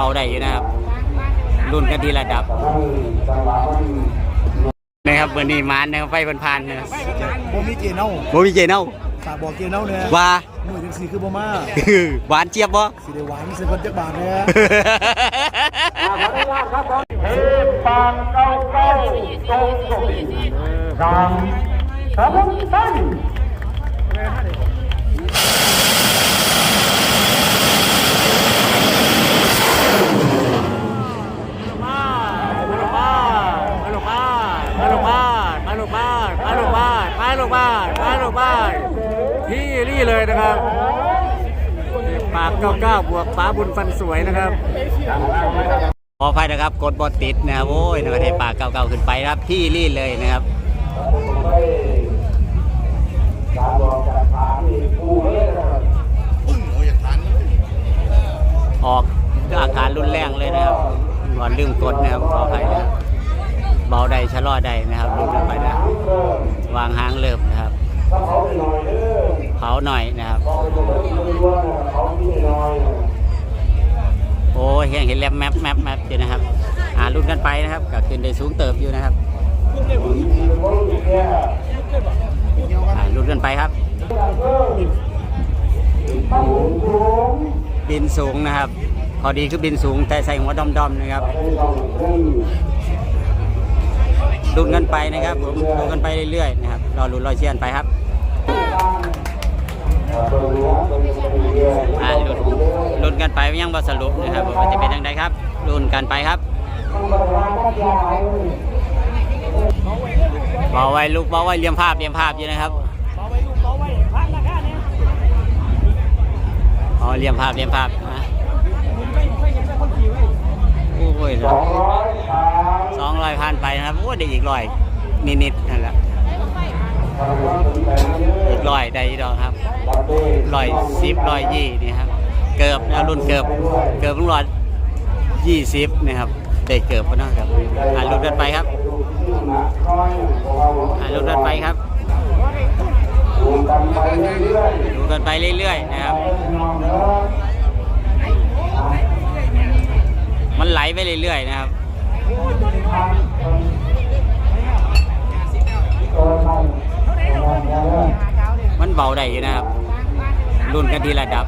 บาได้อยู่นะครับรุ่นกันทีระดับนะครับวันนี้มานนะครับไฟบนพานนะบ่มีเกเนาโมมีเจเน่าฝากบอกเกเนาเนี่ยว่ามือจังสีคือบ่มาหวานเจี๊ยบบ่สิได้หวานสิคนจักบาทเนี่ยปางเก้าเก้าตรงสุดสามสามตั้ง มาลงบ้านมาลงบ้านมาลงบ้านมาลงบ้านมาลงบ้านมาลงบ้านมาลงบ้านที่นี่เลยนะครับปากเก้าเก้าบวกป้าบุญฟันสวยนะครับขออภัยนะครับกดบอติดนะครับโอ้ยนะครับให้ปากเก้าเก้าขึ้นไปครับที่รีดเลยนะครับออกอาการรุนแรงเลยนะครับก่อนลืมกดนะครับขออภัยนะครับ เบาใดชะลอใดนะครับลืมลงไปนะวางหางเริ่มนะครับเผาหน่อยนะครับ โอ้ยเห็นเห็นแลบแมปแมปแมปอยู่นะครับอ่ารุ่นกันไปนะครับก็ขึ้นได้สูงเติบอยู่นะครับรุ่นกันไปครับบินสูงนะครับ พอดีคือบินสูงแต่ใส่หัวดอมๆนะครับ ดุนกันไปนะครับผมดูกันไปเรื่อยๆนะครับรอลุ้นรอเชียร์ไปครับอ่าลุ้นลุ้นกันไปยังบอสรุปนะครับว่าจะเป็นยังไงครับลุ้นกันไปครับบอไว้ลูกบอไว้เลียมภาพเลียมภาพอยู่นะครับอ๋อเลียมภาพเลียมภาพนะโอ้ยส องร้อยพันไปนะครับโอ้ได้อีกร้อยนิดๆนั่นแหละอีกร้อยได้อีกดอกครับร้อยสิบร้อยยี่นี่ครับเกือบนะรุ่นเกือบเกือบรุ่นร้อยยี่สิบนะครับได้เกือบพอนะครับอ่านรุ่นกันไปครับอ่านรุ่นกันไปครับดูกันไปเรื่อยๆนะครับ มันไหลไปเรื่อยๆนะครับ มันเบา ได้อยู่นะครับรุ่นกันทีระดับ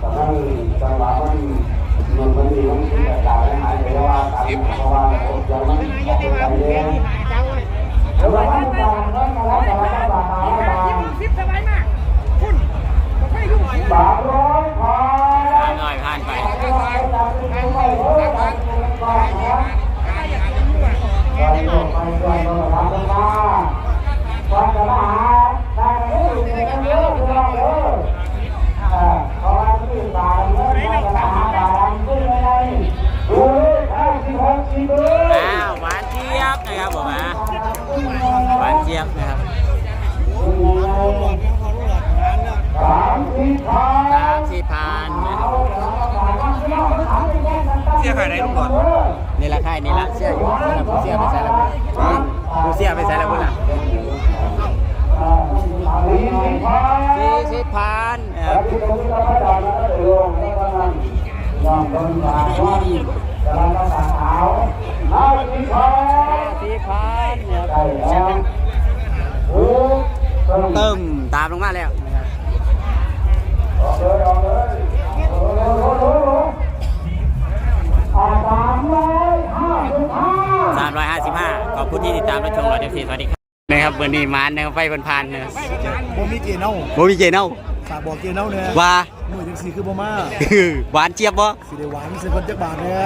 สามร้อยพา น้อยผ่านไป อ้าวหวานเจี๊ยบนะครับผมอะหวานเจี๊ยบนะครับ สามสิบพา สามสี่พันนะ เสี ยใครได้ลูกก่อนนี่ละค่ายนี่ละเสียอยู่นี่ละผู้เสียไปใส่แล้วผู้เสียไปใส่แล้วนล่ะสี่สิบพันที่ตรงนี้เราไม่ได้นะเดี๋ยวลงแล้วกันยอมคนสามวันกำลังต้องสาวขาวห้าสิบพาสี่พันนะครับได้แล้วโอ้เติมเติมตามลงมาแล้ว ห้าขอบคุณที่ติดตามรับชมรอยเดฟซีสวัสดีครับนะครับวันนี้มานนะครับไฟบนพานนะครับบ่มีเกเนาโมมีเจเน่าฝากบอกเกเนาเนี่ยว่ามือจังสีคือบ่มาหวานเจี๊ยบบ่สิได้หวานสิคนจักบาทเนี่ย